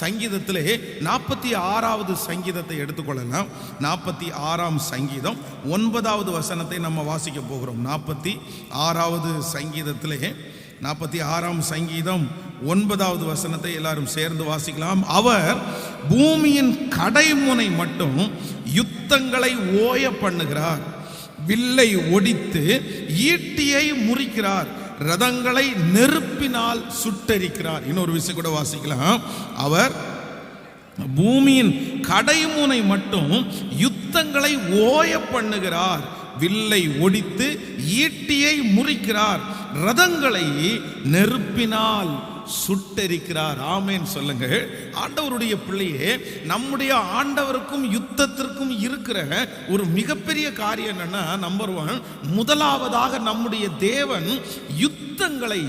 சங்கீதத்திலே நாற்பத்தி ஆறாவது சங்கீதத்தை எடுத்துக்கொள்ளலாம். நாற்பத்தி ஆறாம் சங்கீதம். ஒன்பதாவது வசனத்தை நம்ம வாசிக்க போகிறோம். நாற்பத்தி ஆறாவது சங்கீதத்திலே நாற்பத்தி ஆறாம் சங்கீதம். ஒன்பதாவது வசனத்தை எல்லாரும் சேர்ந்து வாசிக்கலாம். அவர் பூமியின் கடைமுனை மட்டும் யுத்தங்களை ஓய பண்ணுகிறார். வில்லை ஒடித்து ஈட்டியை முறிக்கிறார். ரதங்களை நெருப்பினால் சுட்டரிக்கிறார். இன்னொரு விஷயம் கூட வாசிக்கலாம். அவர் பூமியின் கடைமுனை மட்டும் யுத்தங்களை ஓய பண்ணுகிறார். வில்லை ஒடித்து ஈட்டியை முறிக்கிறார். ரதங்களை நெருப்பினால் சுட்டெரிக்கிறார். ஆமேன் சொல்லுங்கள். ஆண்டவருடைய பிள்ளையே நம்முடைய ஆண்டவருக்கும் யுத்தத்திற்கும் இருக்கிற ஒரு மிகப்பெரிய காரியம் என்னன்னா நம்பர் ஒன் முதலாவதாக நம்முடைய தேவன் யுத்தங்களை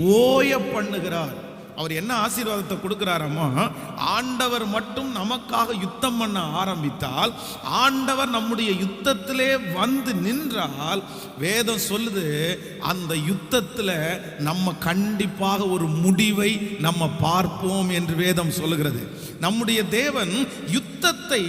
ஓய பண்ணுகிறார். அவர் என்ன ஆசீர்வாதத்தை கொடுக்குறாரமோ ஆண்டவர் மட்டும் நமக்காக யுத்தம் பண்ண ஆரம்பித்தால் ஆண்டவர் நம்முடைய யுத்தத்திலே வந்து நின்றால் வேதம் சொல்லுது அந்த யுத்தத்தில் நம்ம கண்டிப்பாக ஒரு முடிவை நம்ம பார்ப்போம் என்று வேதம் சொல்லுகிறது. நம்முடைய தேவன் யுத்தத்தை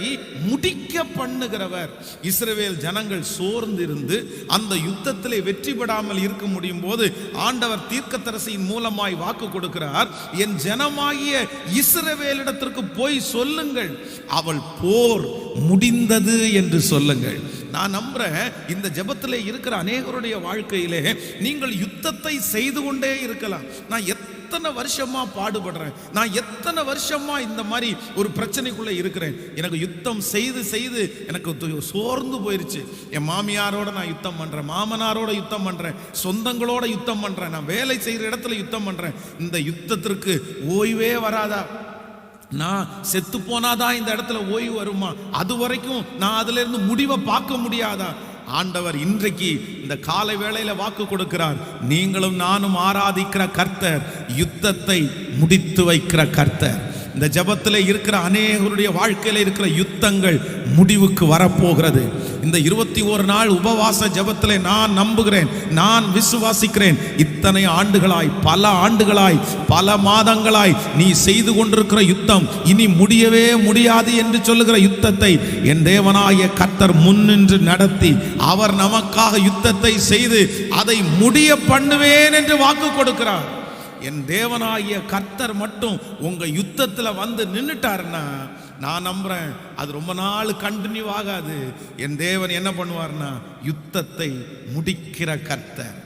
முடிக்க பண்ணுகிறவர். இஸ்ரவேல் ஜனங்கள் சோர்ந்திருந்து அந்த யுத்தத்திலே வெற்றி பெறாமல் இருக்க முடியும் போது ஆண்டவர் தீர்க்கத்தரசியின் மூலமாய் வாக்கு கொடுக்கிறார். என் ஜனமாகிய இஸ்ரவேலிடத்திற்கு போய் சொல்லுங்கள். அவள் போர் முடிந்தது என்று சொல்லுங்கள். நான் நம்புறேன் இந்த ஜெபத்திலே இருக்கிற அநேகருடைய வாழ்க்கையிலே நீங்கள் யுத்தத்தை செய்து கொண்டே இருக்கலாம். நான் எத்தனை எத்தனை வருஷமா பாடுபடுறேன்? நான் எத்தனை வருஷமா இந்த மாதிரி ஒரு பிரச்சனைக்குள்ள இருக்கிறேன்? எனக்கு யுத்தம் செய்து செய்து எனக்கு சோர்ந்து போயிருச்சு. என் மாமியாரோட நான் யுத்தம் பண்றேன். மாமனாரோட யுத்தம் பண்றேன். சொந்தங்களோட யுத்தம் பண்றேன். நான் வேலை செய்கிற இடத்துல யுத்தம் பண்றேன். இந்த யுத்தத்திற்கு ஓய்வே வராதா? நான் செத்து போனாதான் இந்த இடத்துல ஓய்வு வருமா? அது வரைக்கும் நான் அதுல இருந்து முடிவை பார்க்க முடியாதா? ஆண்டவர் இன்றைக்கு இந்த காலை வேளையில வாக்கு கொடுக்கிறார். நீங்களும் நானும் ஆராதிக்கிற கர்த்தர் யுத்தத்தை முடித்து வைக்கிற கர்த்தர். இந்த ஜெபத்தில் இருக்கிற அநேகருடைய வாழ்க்கையில் இருக்கிற யுத்தங்கள் முடிவுக்கு வரப்போகிறது. இந்த இருபத்தி ஒரு நாள் உபவாச ஜெபத்தில் நான் நம்புகிறேன் நான் விசுவாசிக்கிறேன். இத்தனை ஆண்டுகளாய் பல ஆண்டுகளாய் பல மாதங்களாய் நீ செய்து கொண்டிருக்கிற யுத்தம் இனி முடியவே முடியாது என்று சொல்லுகிற யுத்தத்தை என் தேவனாய கர்த்தர் முன்னின்று நடத்தி அவர் நமக்காக யுத்தத்தை செய்து அதை முடிய பண்ணுவேன் என்று வாக்கு கொடுக்கிறார். என் தேவனாகிய கர்த்தர் மட்டும் உங்கள் யுத்தத்தில் வந்து நின்றுட்டாருன்னா நான் நம்புறேன். அது ரொம்ப நாள் கண்டினியூ ஆகாது. என் தேவன் என்ன பண்ணுவார்னா யுத்தத்தை முடிக்கிற கர்த்தர்.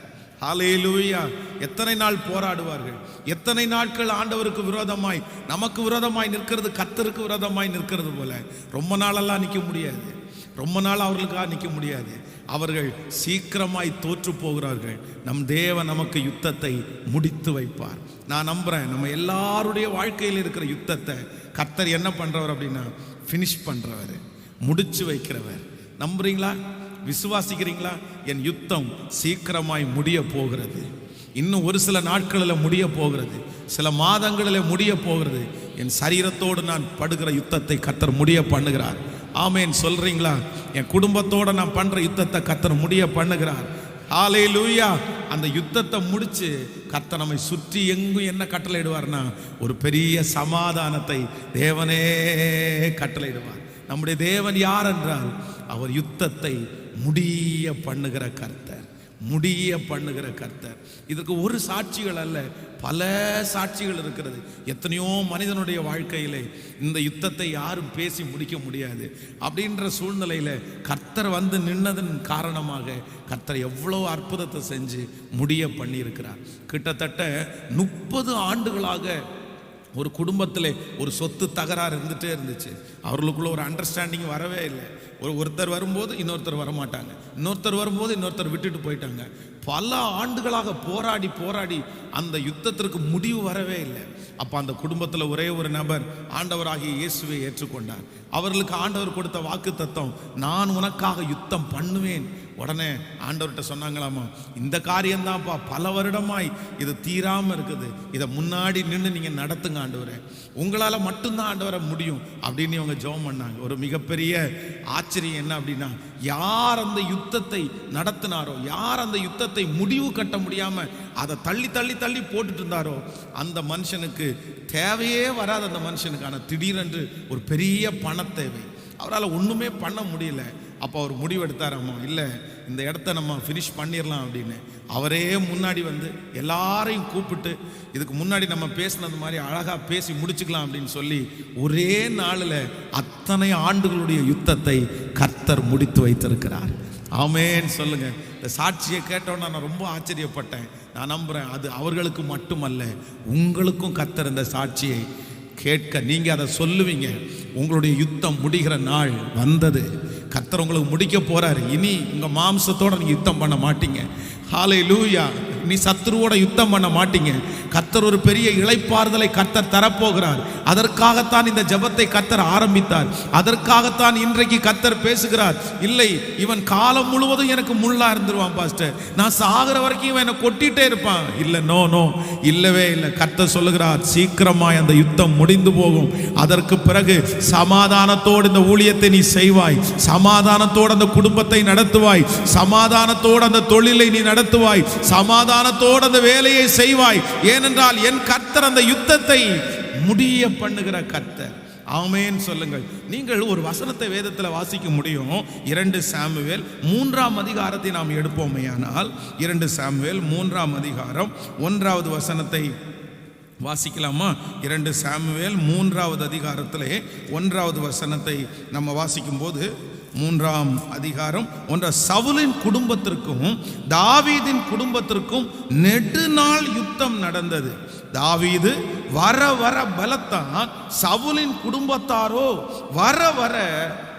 ஹalleluya எத்தனை நாள் போராடுவார்கள்? எத்தனை நாட்கள் ஆண்டவருக்கு விரோதமாய் நமக்கு விரோதமாய் நிற்கிறது கர்த்தருக்கு விரோதமாய் நிற்கிறது போல ரொம்ப நாளெல்லாம் நிற்க முடியாது. ரொம்ப நாள் அவர்களுக்காக நிற்க முடியாது. அவர்கள் சீக்கிரமாய் தோற்று போகிறார்கள். நம் தேவன் நமக்கு யுத்தத்தை முடித்து வைப்பார். நான் நம்புறேன் நம்ம எல்லாருடைய வாழ்க்கையில் இருக்கிற யுத்தத்தை கர்த்தர் என்ன பண்றவர் அப்படின்னா ஃபினிஷ் பண்றவர் முடிச்சு வைக்கிறவர். நம்புறீங்களா? விசுவாசிக்கிறீங்களா? என் யுத்தம் சீக்கிரமாய் முடிய போகிறது. இன்னும் ஒரு சில நாட்களில் முடிய போகிறது. சில மாதங்களில் முடிய போகிறது. என் சரீரத்தோடு நான் படுகிற யுத்தத்தை கத்தர் முடிய பண்ணுகிறார். ஆமேன். சொல்றீங்களா? என் குடும்பத்தோட நான் பண்ற யுத்தத்தை கத்தர் முடிய பண்ணுகிறார். ஆலே லூயா அந்த யுத்தத்தை முடிச்சு கத்த நம்மை சுற்றி எங்கும் என்ன கட்டளையிடுவார்னா ஒரு பெரிய சமாதானத்தை தேவனே கட்டளையிடுவார். நம்முடைய தேவன் யார் என்றால் அவர் யுத்தத்தை முடிய பண்ணுகிற கர்த்தர். முடிய பண்ணுகிற கர்த்தர். இதற்கு ஒரு சாட்சிகள் அல்ல பல சாட்சிகள் இருக்கிறது. எத்தனையோ மனிதனுடைய வாழ்க்கையிலே இந்த யுத்தத்தை யாரும் பேசி முடிக்க முடியாது. அப்படின்ற சூழ்நிலையில் கர்த்தர் வந்து நின்னதன் காரணமாக கர்த்தர் எவ்வளோ அற்புதத்தை செஞ்சு முடிய பண்ணியிருக்கிறார். கிட்டத்தட்ட முப்பது ஆண்டுகளாக ஒரு குடும்பத்தில் ஒரு சொத்து தகராறு இருந்துகிட்டே இருந்துச்சு. அவர்களுக்குள்ள ஒரு அண்டர்ஸ்டாண்டிங் வரவே இல்லை. ஒரு ஒருத்தர் வரும்போது இன்னொருத்தர் வரமாட்டாங்க. இன்னொருத்தர் வரும்போது இன்னொருத்தர் விட்டுட்டு போயிட்டாங்க. பல ஆண்டுகளாக போராடி போராடி அந்த யுத்தத்திற்கு முடிவு வரவே இல்லை. அப்போ அந்த குடும்பத்தில் ஒரே ஒரு நபர் ஆண்டவராகிய இயேசுவை ஏற்றுக்கொண்டார். அவர்களுக்கு ஆண்டவர் கொடுத்த வாக்கு தத்துவம் நான் உனக்காக யுத்தம் பண்ணுவேன். உடனே ஆண்டவர்கிட்ட சொன்னாங்களாமா இந்த காரியம்தான்ப்பா பல வருடமாய் இது தீராம இருக்குது. இதை முன்னாடி நின்று நீங்க நடத்துங்க ஆண்டவரே. உங்களால மட்டும்தான் ஆண்டவரை முடியும். அப்படின்னு இவங்க ஜெபம் பண்ணாங்க. ஒரு மிகப்பெரிய ஆச்சரியம் என்ன அப்படின்னா யார் அந்த யுத்தத்தை நடத்தினாரோ யார் அந்த யுத்தத்தை முடிவு கட்ட முடியாம அதை தள்ளி தள்ளி தள்ளி போட்டுட்டு இருந்தாரோ அந்த மனுஷனுக்கு தேவையே வராது அந்த மனுஷனுக்கு ஆனால் திடீரென்று ஒரு பெரிய பண தேவை. அவரால் ஒன்றுமே பண்ண முடியல. அப்போ அவர் முடிவெடுத்தாராமா இல்லை. இந்த இடத்த நம்ம ஃபினிஷ் பண்ணிடலாம் அப்படின்னு. அவரே முன்னாடி வந்து எல்லாரையும் கூப்பிட்டு இதுக்கு முன்னாடி நம்ம பேசினது மாதிரி அழகாக பேசி முடிச்சுக்கலாம் அப்படின்னு சொல்லி ஒரே நாளில் அத்தனை ஆண்டுகளுடைய யுத்தத்தை கர்த்தர் முடித்து வைத்திருக்கிறார். ஆமேன்னு சொல்லுங்க. இந்த சாட்சியை கேட்டோன்னா நான் ரொம்ப ஆச்சரியப்பட்டேன். நான் நம்புகிறேன் அது அவர்களுக்கு மட்டுமல்ல உங்களுக்கும் கர்த்தர் இந்த சாட்சியை கேட்க நீங்கள் அதை சொல்லுவீங்க. உங்களுடைய யுத்தம் முடிகிற நாள் வந்தது. கத்தர் உங்களுக்கு முடிக்க போறாரு. இனி உங்க மாம்சத்தோட நீங்க யுத்தம் பண்ண மாட்டீங்க. ஹாலை லூயா நீ சத்துருவோட யுத்தம் பண்ண மாட்டீங்க. கத்தர் ஒரு பெரிய இழைப்பாறுதலை கத்தர் தரப்போகிறார். அதற்காகத்தான் இந்த ஜெபத்தை கத்தர் ஆரம்பித்தார். அதற்காகத்தான் இன்றைக்கு கத்தர் பேசுகிறார். இல்லை இவன் காலம் முழுவதும் எனக்கு முள்ளா இருந்துருவான் பாஸ்டர். நான் சாகிற வரைக்கும் இவன் என்னை கொட்டிட்டே இருப்பான். இல்லை நோ நோ. இல்லவே இல்லை. கத்தர் சொல்லுகிறார் சீக்கிரமாய் அந்த யுத்தம் முடிந்து போகும். அதற்கு பிறகு சமாதானத்தோடு இந்த ஊழியத்தை நீ செய்வாய். சமாதானத்தோடு அந்த குடும்பத்தை நடத்துவாய். சமாதானத்தோடு அந்த தொழிலை நீ நடத்துவாய். சமாதானத்தோடு அந்த வேலையை செய்வாய். ஏனென்றால் என் கர்த்தர் அந்த யுத்தத்தை முடிய பண்ணுகிற கர்த்தர். ஆமேன் சொல்லுங்கள். நீங்கள் ஒரு வசனத்தை வேதத்தில் வாசிக்க முடியும். இரண்டு சாமுவேல் மூன்றாம் அதிகாரத்தை நாம் எடுப்போமேயானால் இரண்டு சாமுவேல் மூன்றாம் அதிகாரம் ஒன்றாவது வசனத்தை வாசிக்கலாமா? இரண்டு சாமுவேல் மூன்றாவது அதிகாரத்திலே ஒன்றாவது வசனத்தை நம்ம வாசிக்கும்போது மூன்றாம் அதிகாரம். ஒன்ற சவுலின் குடும்பத்திற்கும் தாவீதின் குடும்பத்திற்கும் நெடுநாள் யுத்தம் நடந்தது. தாவீது வர வர பலத்தான் சவுலின் குடும்பத்தாரோ? வர வர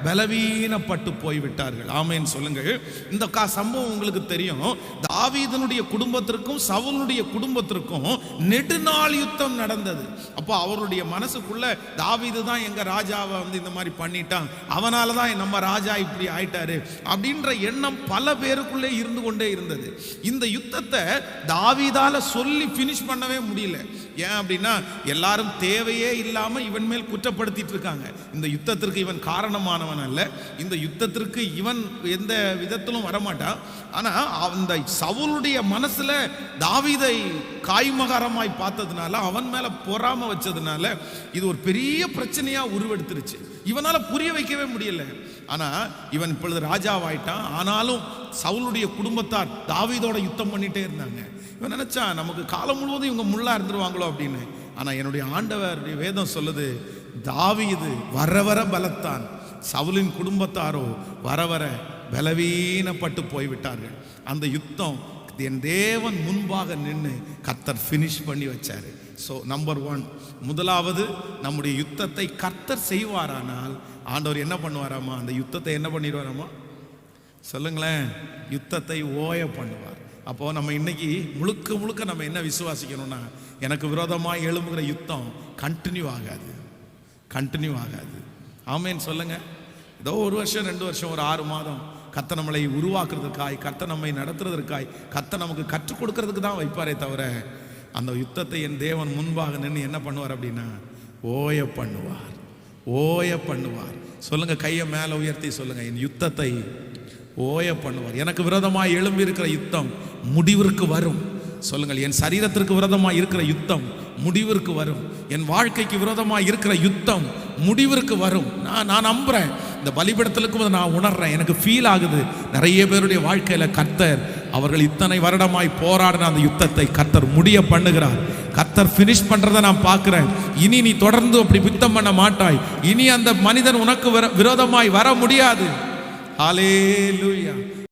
பலவீனப்பட்டு போய்விட்டார்கள். ஆமேன்னு சொல்லுங்கள். இந்த கா சம்பவம் உங்களுக்கு தெரியும். தாவீதனுடைய குடும்பத்திற்கும் சவுனுடைய குடும்பத்திற்கும் நெடுநாள் யுத்தம் நடந்தது. அப்போ அவருடைய மனசுக்குள்ள தாவீது தான் எங்கள் ராஜாவை வந்து இந்த மாதிரி பண்ணிட்டான். அவனால தான் நம்ம ராஜா இப்படி ஆயிட்டாரு அப்படின்ற எண்ணம் பல பேருக்குள்ளே இருந்து கொண்டே இருந்தது. இந்த யுத்தத்தை தாவீதால சொல்லி ஃபினிஷ் பண்ணவே முடியல. ஏன் அப்படின்னா எல்லாரும் தேவையே இல்லாமல் இவன் மேல் குற்றப்படுத்திட்டு இருக்காங்க. இந்த யுத்தத்திற்கு இவன் காரணமானவன் அல்ல. இந்த யுத்தத்திற்கு இவன் எந்த விதத்திலும் வரமாட்டான். ஆனா அந்த சவுளுடைய மனசுல தாவீதை காய்மகாரமாய் பார்த்ததுனால அவன் மேல பொறாம வச்சதுனால இது ஒரு பெரிய பிரச்சனையா உருவெடுத்துருச்சு. இவனால புரிய வைக்கவே முடியல. ஆனா இவன் இப்பொழுது ராஜாவாயிட்டான். ஆனாலும் சவுளுடைய குடும்பத்தார் தாவீதோட யுத்தம் பண்ணிட்டே இருந்தாங்க. இவன் நினைச்சான் நமக்கு காலம் முழுவதும் இவங்க முள்ளா இருந்துருவாங்களோ? அப்படின்னு. ஆனா என்னுடைய ஆண்டவருடைய வேதம் சொல்லுது தாவீது வர வர பலத்தான். சவுலின் குடும்பத்தாரோ வர வர பலவீனப்பட்டு போய்விட்டார்கள். அந்த யுத்தம் என் தேவன் முன்பாக நின்று கர்த்தர் ஃபினிஷ் பண்ணி வச்சார். ஸோ நம்பர் ஒன் முதலாவது நம்முடைய யுத்தத்தை கர்த்தர் செய்வாரானால் ஆண்டவர் என்ன பண்ணுவாராமா அந்த யுத்தத்தை என்ன பண்ணிடுவாராமா சொல்லுங்களேன் யுத்தத்தை ஓய பண்ணுவார். அப்போது நம்ம இன்னைக்கு முழுக்க முழுக்க நம்ம என்ன விசுவாசிக்கணும்னா எனக்கு விரோதமாக எழும்புகிற யுத்தம் கண்டினியூ ஆகாது. கண்டினியூ ஆகாது. ஆமேன்னு சொல்லுங்க. ஏதோ ஒரு வருஷம் ரெண்டு வருஷம் ஒரு ஆறு மாதம் கத்த நம்மளை உருவாக்குறதுக்காய் கத்த நம்மை நடத்துறதற்காய் கத்த நமக்கு கற்றுக் கொடுக்கறதுக்கு தான் வைப்பாரே தவிர அந்த யுத்தத்தை என் தேவன் முன்பாக நின்று என்ன பண்ணுவார் அப்படின்னா ஓய பண்ணுவார் ஓய பண்ணுவார். சொல்லுங்க கையை மேலே உயர்த்தி சொல்லுங்க என் யுத்தத்தை ஓய பண்ணுவார். எனக்கு விரோதமாக எழும்பி இருக்கிற யுத்தம் முடிவிற்கு வரும். சொல்லுங்கள் என் சரீரத்திற்கு விரோதமாக இருக்கிற யுத்தம் முடிவிற்கு வரும். என் வாழ்க்கைக்கு விரோதமாக இருக்கிற யுத்தம் முடிவிற்கு வரும். நான் நான் நம்புறேன். இந்த பலிபடத்திலுக்கும் நான் உணர்றேன். எனக்கு ஃபீல் ஆகுது. நிறைய பேருடைய வாழ்க்கையில கர்த்தர் அவர்கள் இத்தனை வருடமாய் போராடின அந்த யுத்தத்தை கர்த்தர் முடிய பண்ணுகிறார். கர்த்தர் ஃபினிஷ் பண்ணுறதை நான் பார்க்குறேன். இனி நீ தொடர்ந்து அப்படி யுத்தம் பண்ண மாட்டாய். இனி அந்த மனிதன் உனக்கு விரோதமாய் வர முடியாது. ஹalleluya